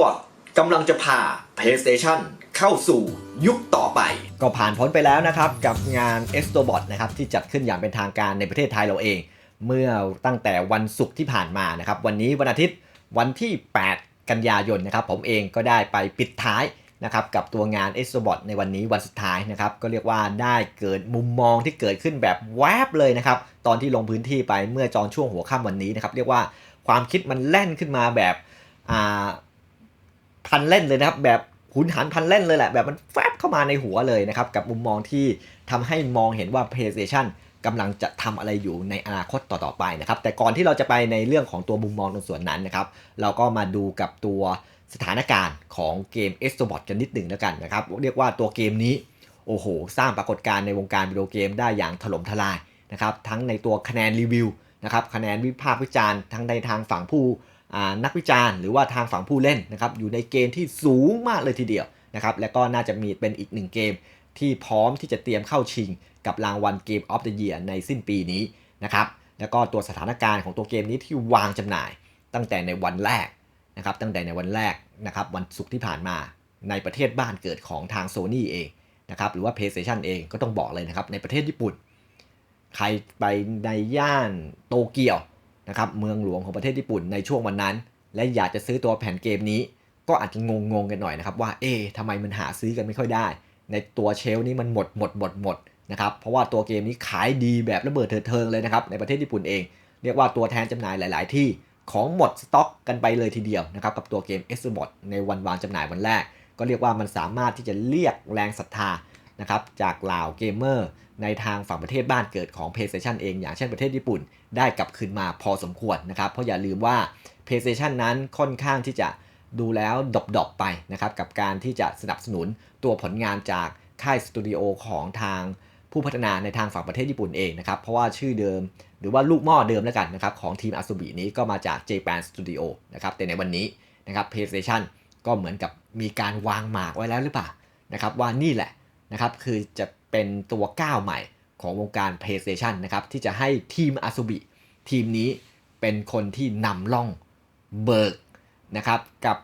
บอทกำลังจะพา PlayStation เข้าสู่ยุคต่อไป ก็ผ่านพ้นไปแล้วนะครับกับงาน e x t o b o t นะครับที่จัดขึ้นอย่างเป็นทางการในประเทศไทยเราเอง เมื่อตั้งแต่วันศุกร์ที่ผ่านมานะครับวันนี้วันอาทิตย์วันที่ 8 กันยายนนะครับผมเองก็ได้ไปปิดท้ายนะครับกับตัวงาน e x t o b o t ในวันนี้วันสุดท้ายนะครับก็เรียกว่าได้เกิดมุมมองที่เกิดขึ้นแบบแวบเลยนะครับตอนที่ลงพื้นที่ไปเมื่อจอนช่วงหัวค่ำวันนี้นะครับเรียกว่าความคิดมันแล่นขึ้นมาแบบอ่า พันเล่นเลยนะครับ แบบหุนหันพันเล่นเลยแหละ แบบมันแฟบเข้ามาในหัวเลยนะครับ กับมุมมองที่ทำให้มองเห็นว่า PlayStation กำลังจะทำอะไรอยู่ในอนาคตต่อๆไปนะครับ แต่ก่อนที่เราจะไปในเรื่องของตัวมุมมองตรงส่วนนั้นนะครับ เราก็มาดูกับตัวสถานการณ์ของเกม e x t r o b o t กันนิดหนึ่งแล้วกันนะครับ เรียกว่าตัวเกมนี้ โอ้โห สร้างปรากฏการณ์ในวงการวิดีโอเกมได้อย่างถล่มทลายนะครับ ทั้งในตัวคะแนนรีวิวนะครับ คะแนนวิพากษ์วิจารณ์ ทั้งในทางฝั่งผู้ นักวิจารณ์หรือว่าทางฝั่งผู้เล่นนะครับอยู่ในเกณฑ์ที่สูงมากเลยทีเดียวนะครับและก็น่าจะมีเป็นอีกหนึ่งเกมที่พร้อมที่จะเตรียมเข้าชิงกับรางวัลเกมออฟเดอะเยียในสิ้นปีนี้นะครับแล้วก็ตัวสถานการณ์ของตัวเกมนี้ที่วางจำหน่าย ตั้งแต่ในวันแรกนะครับตั้งแต่ในวันแรกนะครับวันศุกร์ที่ผ่านมาในประเทศบ้านเกิดของทาง Sony เองนะครับหรือว่า PlayStation เองก็ต้องบอกเลยนะครับในประเทศญี่ปุ่น ใครไปในย่านโตเกียว นะครับเมืองหลวงของประเทศญี่ปุ่นในช่วงวันนั้น และอยากจะซื้อตัวแผ่นเกมนี้ ก็อาจจะงงงๆกันหน่อยนะครับว่าเอ๊ะทำไมมันหาซื้อกันไม่ค่อยได้ ในตัวเชลนี้มันหมดหมดหมดหมดนะครับเพราะว่าตัวเกมนี้ขายดีแบบระเบิดเถิดเทิงเลยนะครับในประเทศญี่ปุ่นเอง เรียกว่าตัวแทนจำหน่ายหลาย ๆ ที่ของหมดสต็อกกันไปเลยทีเดียวนะครับกับตัวเกม s b o t ในวันวางจำหน่ายวันแรก ก็เรียกว่ามันสามารถที่จะเรียกแรงศรัทธา นะครับจากเหล่าเกมเมอร์ในทางฝั่งประเทศบ้านเกิดของ PlayStation เองอย่างเช่นประเทศญี่ปุ่น ได้กลับคืนมาพอสมควรนะครับเพราะอย่าลืมว่า PlayStation นั้นค่อนข้างที่จะดูแล้วดบๆไปนะครับกับการที่จะสนับสนุนตัวผลงานจากค่ายสตูดิโอของทางผู้พัฒนาในทางฝั่งประเทศญี่ปุ่นเองนะครับเพราะว่าชื่อเดิมหรือว่าลูกหม้อเดิมแล้วกันนะครับของทีมอา s ูบินี้ก็มาจาก Japan Studio นะครับแต่ในวันนี้นะครับ PlayStation ก็เหมือนกับมีการวางหมากไว้แล้วหรือเปล่านะครับว่านี่แหละ นะครับคือจะเป็นตัวก้าวใหม่ของวงการ PlayStation นะครับที่จะให้ทีมอา s ูบิทีมนี้เป็นคนที่นำล่องเบิกนะครับกับ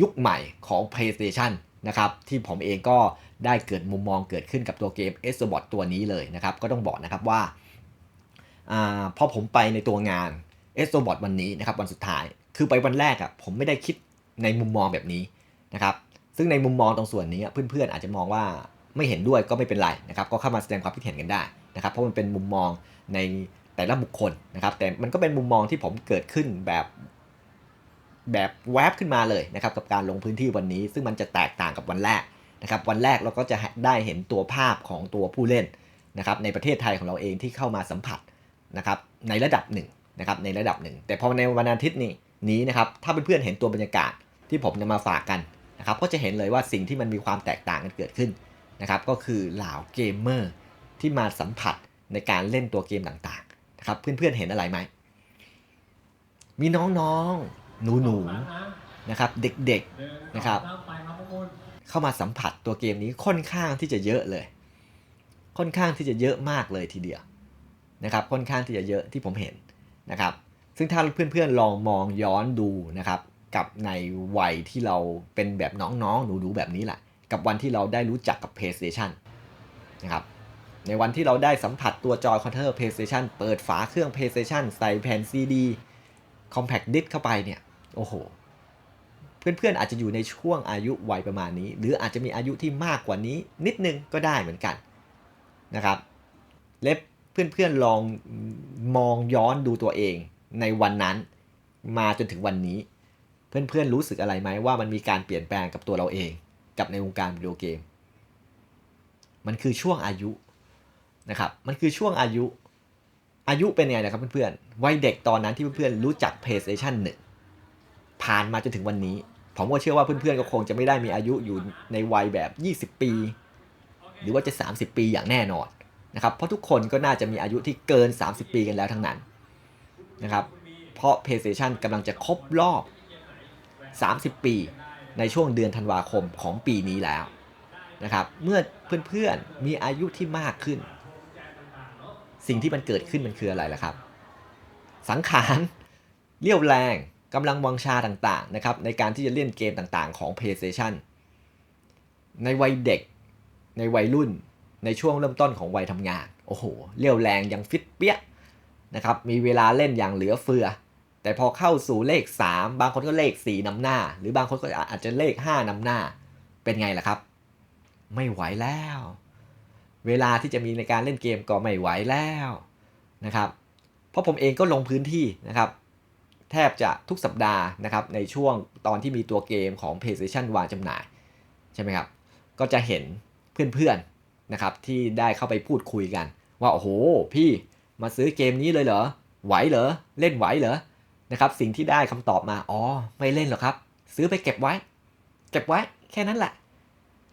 ยุคใหม่ของ PlayStation นะครับที่ผมเองก็ได้เกิดมุมมองเกิดขึ้นกับตัวเกม s b o t ตัวนี้เลยนะครับก็ต้องบอกนะครับว่าอาพอผมไปในตัวงาน s b o t วันนี้นะครับวันสุดท้ายคือไปวันแรกอะ่ะผมไม่ได้คิดในมุมมองแบบนี้นะครับซึ่งในมุมมองตรงส่วนนี้เพื่อนๆอาจจะมองว่า ไม่เห็นด้วยก็ไม่เป็นไรนะครับก็เข้ามาแสดงความคิดเห็นกันได้นะครับเพราะมันเป็นมุมมองในแต่ละบุคคลนะครับแต่มันก็เป็นมุมมองที่ผมเกิดขึ้นแบบแบบแวบขึ้นมาเลยนะครับกับการลงพื้นที่วันนี้ ซึ่งมันจะแตกต่างกับวันแรกนะครับวันแรกเราก็จะได้เห็นตัวภาพของตัวผู้เล่นนะครับในประเทศไทยของเราเองที่เข้ามาสัมผัสนะครับในระดับหนึ่งนะครับในระดับหนึ่ง แต่พอในวันอาทิตย์นี้นี้นะครับถ้าเพื่อนๆเห็นตัวบรรยากาศที่ผมจะมาฝากกันนะครับก็จะเห็นเลยว่าสิ่งที่มันมีความแตกต่างกันเกิดขึ้น นะครับก็คือเหล่าเกมเมอร์ที่มาสัมผัสในการเล่นตัวเกมต่างๆนะครับเพื่อนๆเห็นอะไรไหม มีน้องๆ หนูๆนะครับเด็กๆนะครับเข้ามาสัมผัสตัวเกมนี้ค่อนข้างที่จะเยอะเลย ค่อนข้างที่จะเยอะมากเลยทีเดียวนะครับค่อนข้างที่จะเยอะที่ผมเห็นนะครับซึ่งถ้าเพื่อนๆลองมองย้อนดูนะครับกับในวัยที่เราเป็นแบบน้องๆหนูๆแบบนี้แหละ กับวันที่เราได้รู้จักกับ PlayStation นะครับในวันที่เราได้สัมผัสตัวจอยคอนเทอร์ PlayStation เปิดฝาเครื่อง PlayStation ใส่แผ่น CD Compact Disc เข้าไปเนี่ย โอ้โห เพื่อนๆอาจจะอยู่ในช่วงอายุวัยประมาณนี้ หรืออาจจะมีอายุที่มากกว่านี้นิดนึงก็ได้เหมือนกันนะครับ เล็บเพื่อนๆลองมองย้อนดูตัวเองในวันนั้นมาจนถึงวันนี้ เพื่อนๆรู้สึกอะไรไหมว่ามันมีการเปลี่ยนแปลงกับตัวเราเอง กับในวงการวิดีโอเกม มันคือช่วงอายุนะครับ มันคือช่วงอายุ อายุเป็นไงนะครับเพื่อนๆ วัยเด็กตอนนั้นที่เพื่อนๆรู้จัก PlayStation 1 ผ่านมาจนถึงวันนี้ ผมก็เชื่อว่าเพื่อนๆก็คงจะไม่ได้มีอายุอยู่ในวัยแบบ 20 ปี หรือว่าจะ 30 ปีอย่างแน่นอนนะครับ เพราะทุกคนก็น่าจะมีอายุที่เกิน 30 ปีกันแล้วทั้งนั้นนะครับ เพราะ PlayStation กำลังจะครบรอบ 30 ปี ในช่วงเดือนธันวาคมของปีนี้แล้วนะครับ เมื่อเพื่อนๆมีอายุที่มากขึ้น สิ่งที่มันเกิดขึ้นมันคืออะไรล่ะครับ สังขารเรี่ยวแรงกำลังวังชาต่างๆนะครับในการที่จะเล่นเกมต่างๆของ PlayStation ในวัยเด็ก ในวัยรุ่น ในช่วงเริ่มต้นของวัยทำงาน โอ้โห เรี่ยวแรงยังฟิตเปี้ยนะครับ มีเวลาเล่นอย่างเหลือเฟือ แต่พอเข้าสู่เลข 3 บางคนก็เลข 4นำหน้า หรือบางคนก็อาจจะเลข 5นำหน้า เป็นไงล่ะครับ ไม่ไหวแล้ว เวลาที่จะมีในการเล่นเกมก็ไม่ไหวแล้วนะครับ เพราะผมเองก็ลงพื้นที่นะครับ แทบจะทุกสัปดาห์นะครับ ในช่วงตอนที่มีตัวเกมของ PlayStation วางจำหน่าย ใช่ไหมครับ ก็จะเห็นเพื่อนๆนะครับที่ได้เข้าไปพูดคุยกัน ว่าโอ้โห พี่มาซื้อเกมนี้เลยเหรอไหวเหรอเล่นไหวเหรอ นะครับ สิ่งที่ได้คำตอบมา อ๋อ ไม่เล่นหรอกครับ ซื้อไปเก็บไว้ เก็บไว้ แค่นั้นแหละ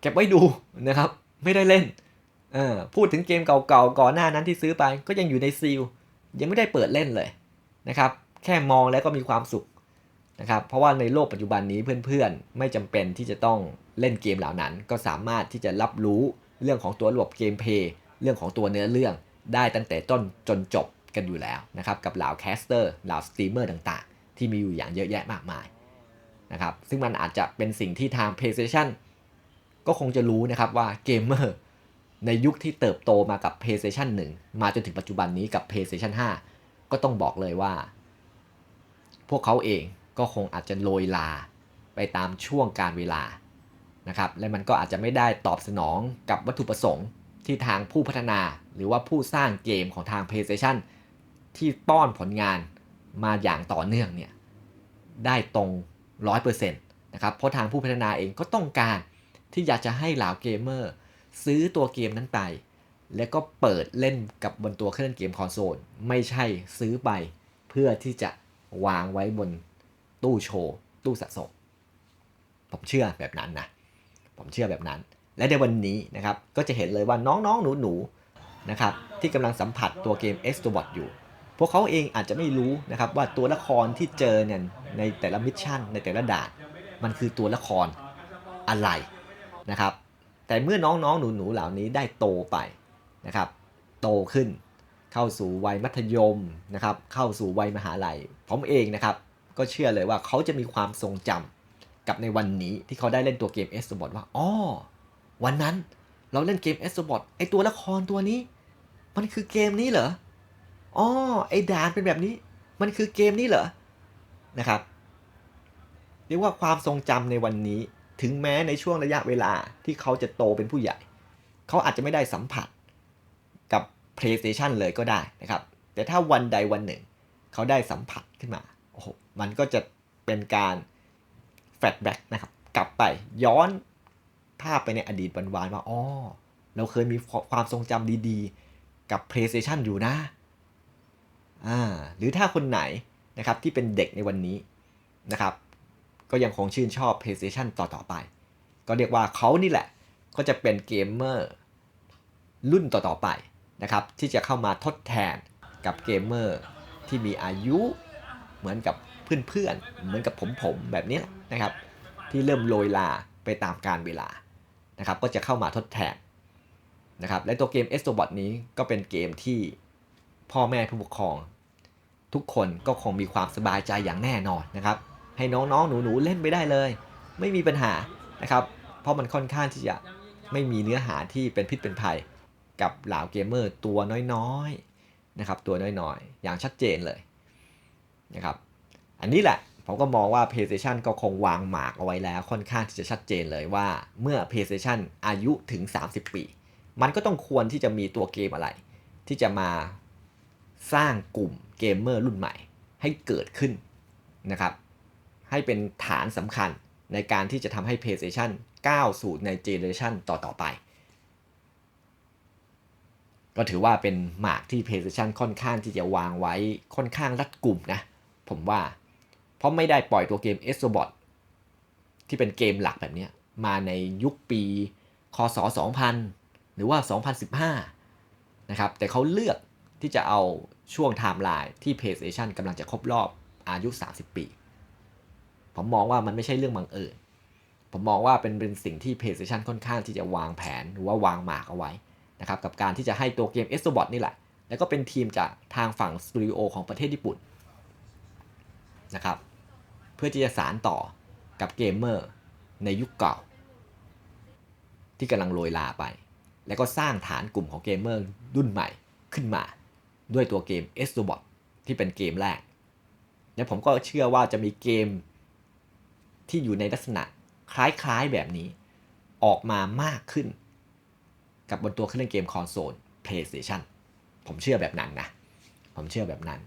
เก็บไว้ดูนะครับ ไม่ได้เล่น เออพูดถึงเกมเก่าๆ ก่อนหน้านั้นที่ซื้อไป ก็ยังอยู่ในซีล ยังไม่ได้เปิดเล่นเลยนะครับ แค่มองแล้วก็มีความสุขนะครับ เพราะว่าในโลกปัจจุบันนี้เพื่อนๆ ไม่จำเป็นที่จะต้องเล่นเกมเหล่านั้น ก็สามารถที่จะรับรู้เรื่องของตัวระบบเกมเพย์ เรื่องของตัวเนื้อเรื่องได้ตั้งแต่ต้นจนจบ กันอยู่แล้วนะครับกับเหล่าแคสเตอร์เหล่าสตรีมเมอร์ต่างๆ ที่มีอยู่อย่างเยอะแยะมากมายนะครับซึ่งมันอาจจะเป็นสิ่งที่ทาง PlayStation ก็คงจะรู้นะครับว่าเกมเมอร์ในยุคที่เติบโตมากับ PlayStation 1 มาจนถึงปัจจุบันนี้กับ PlayStation 5 ก็ต้องบอกเลยว่า พวกเขาเองก็คงอาจจะโรยลาไปตามช่วงการเวลานะครับและมันก็อาจจะไม่ได้ตอบสนองกับวัตถุประสงค์ที่ทางผู้พัฒนาหรือว่าผู้สร้างเกมของทาง PlayStation ที่ป้อนผลงานมาอย่างต่อเนื่องเนี่ยได้ตรง 100%นะครับเพราะทางผู้พัฒนาเองก็ต้องการที่อยากจะให้เหล่าเกมเมอร์ซื้อตัวเกมนั้นไป แล้วก็เปิดเล่นกับบนตัวเครื่องเล่นเกมคอนโซลไม่ใช่ซื้อไปเพื่อที่จะวางไว้บนตู้โชว์ ตู้สะสม ผมเชื่อแบบนั้นนะ ผมเชื่อแบบนั้น และในวันนี้นะครับ ก็จะเห็นเลยว่าน้องๆ หนูๆนนะครับที่กำลังสัมผัสตัวเกม x t r o b o t อยู่ พวกเขาเองอาจจะไม่รู้นะครับว่าตัวละครที่เจอเนี่ยในแต่ละมิชชั่นในแต่ละด่านมันคือตัวละครอะไรนะครับ แต่เมื่อน้องๆ หนูๆ เหล่านี้ได้โตไปนะครับ โตขึ้น เข้าสู่วัยมัธยมนะครับ เข้าสู่วัยมหาลัยผมเองนะครับ ก็เชื่อเลยว่าเขาจะมีความทรงจำกับในวันนี้ที่เขาได้เล่นตัวเกม s อ b o t ว่าอ๋อวันนั้นเราเล่นเกม s อ b o t ไอตัวละครตัวนี้ มันคือเกมนี้เหรอ อ๋อไอ้ด่านเป็นแบบนี้ มันคือเกมนี้เหรอ นะครับ เรียกว่าความทรงจำในวันนี้ ถึงแม้ในช่วงระยะเวลาที่เขาจะโตเป็นผู้ใหญ่ เขาอาจจะไม่ได้สัมผัสกับ PlayStation เลยก็ได้นะครับ แต่ถ้าวันใดวันหนึ่ง เขาได้สัมผัสขึ้นมา โอ้โห มันก็จะเป็นการแฟลชแบ็กนะครับ กลับไปย้อนภาพไปในอดีตวันวานว่า อ๋อ เราเคยมีความทรงจำดีๆ กับ PlayStation อยู่นะ อ่าหรือถ้าคนไหนนะครับที่เป็นเด็กในวันนี้นะครับ ก็ยังคงชื่นชอบ PlayStation ต่อๆไป ก็เรียกว่าเขานี่แหละ ก็จะเป็นเกมเมอร์รุ่นต่อๆไปนะครับ ที่จะเข้ามาทดแทนกับเกมเมอร์ที่มีอายุเหมือนกับเพื่อนๆ เหมือนกับผมๆ แบบนี้นะครับ ที่เริ่มโรยลาไปตามการเวลานะครับ ก็จะเข้ามาทดแทนนะครับ และตัวเกม s t o b o t นี้ก็เป็นเกมที่ พ่อแม่ผู้ปกครอง ทุกคนก็คงมีความสบายใจอย่างแน่นอนนะครับ ให้น้องๆ หนูๆ เล่นไปได้เลย ไม่มีปัญหานะครับ เพราะมันค่อนข้างที่จะไม่มีเนื้อหาที่เป็นพิษเป็นภัย กับเหล่าเกมเมอร์ตัวน้อยๆนะครับตัวน้อยๆ อย่างชัดเจนเลยนะครับอันนี้แหละผมก็มองว่า PlayStation ก็คงวางหมากเอาไว้แล้วค่อนข้างที่จะชัดเจนเลยว่าเมื่อ PlayStation อายุถึง 30 ปี มันก็ต้องควรที่จะมีตัวเกมอะไร ที่จะมา สร้างกลุ่มเกมเมอร์รุ่นใหม่ให้เกิดขึ้นนะครับ ให้เป็นฐานสำคัญในการที่จะทำให้ PlayStation ก้าวสู่ในเจเนอเรชันต่อ ๆ ไป ก็ถือว่าเป็นหมากที่ PlayStation ค่อนข้างที่จะวางไว้ค่อนข้างรัดกลุ่มนะ ผมว่า เพราะไม่ได้ปล่อยตัวเกม s o b o t ที่เป็นเกมหลักแบบนี้มาในยุคปีคศ 2000 หรือว่า 2015 นะครับ แต่เขาเลือก ที่จะเอาช่วงไทม์ไลน์ที่ PlayStation กำลังจะครบรอบอายุ 30 ปี ผมมองว่ามันไม่ใช่เรื่องบังเอิญ ผมมองว่าเป็นเป็นสิ่งที่ PlayStation ค่อนข้างที่จะวางแผนหรือว่าวางหมากเอาไว้นะครับกับการที่จะให้ตัวเกม s o b o t นี่แหละ แล้วก็เป็นทีมจากทางฝั่งสตูดิโอของประเทศญี่ปุ่นนะครับเพื่อที่จะสานต่อกับเกมเมอร์ในยุคเก่า ที่กำลังโรยลาไป แล้วก็สร้างฐานกลุ่มของเกมเมอร์รุ่นใหม่ขึ้นมา ด้วยตัวเกม s t o b o t ที่เป็นเกมแรก และผมก็เชื่อว่าจะมีเกมที่อยู่ในลักษณะคล้ายๆแบบนี้ ออกมามากขึ้น กับบนตัวเครื่องเล่นเกมคอนโซล PlayStation ผมเชื่อแบบนั้นนะ ผมเชื่อแบบนั้น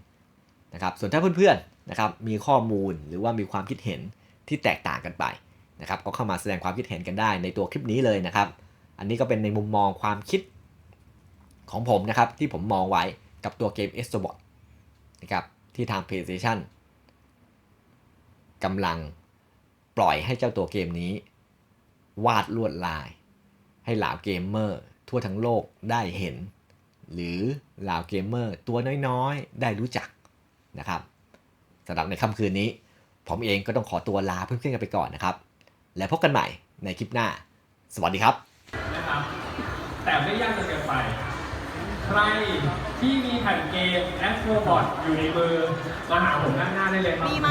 นะครับส่วนถ้าเพื่อนๆนะครับมีข้อมูลหรือว่ามีความคิดเห็นที่แตกต่างกันไปนะครับก็เข้ามาแสดงความคิดเห็นกันได้ในตัวคลิปนี้เลยนะครับ อันนี้ก็เป็นในมุมมองความคิดของผมนะครับที่ผมมองไว้ กับตัวเกม e s t o b o t นะครับที่ทาง PlayStation กำลังปล่อยให้เจ้าตัวเกมนี้ วาดลวดลาย ให้เหล่าเกมเมอร์ทั่วทั้งโลกได้เห็น หรือเหล่าเกมเมอร์ตัวน้อยๆ ได้รู้จักนะครับสำหรับในค่ำคืนนี้ ผมเองก็ต้องขอตัวลาเพื่อนๆกันไปก่อนนะครับ แล้วพบกันใหม่ในคลิปหน้า สวัสดีครับนะครับแต่ไม่ยากจนเกินไป ใครที่มีแผ่นเกม a s t r o b o t อยู่ในมือมาหาผมด้านหน้าได้เลยครับ มีไหม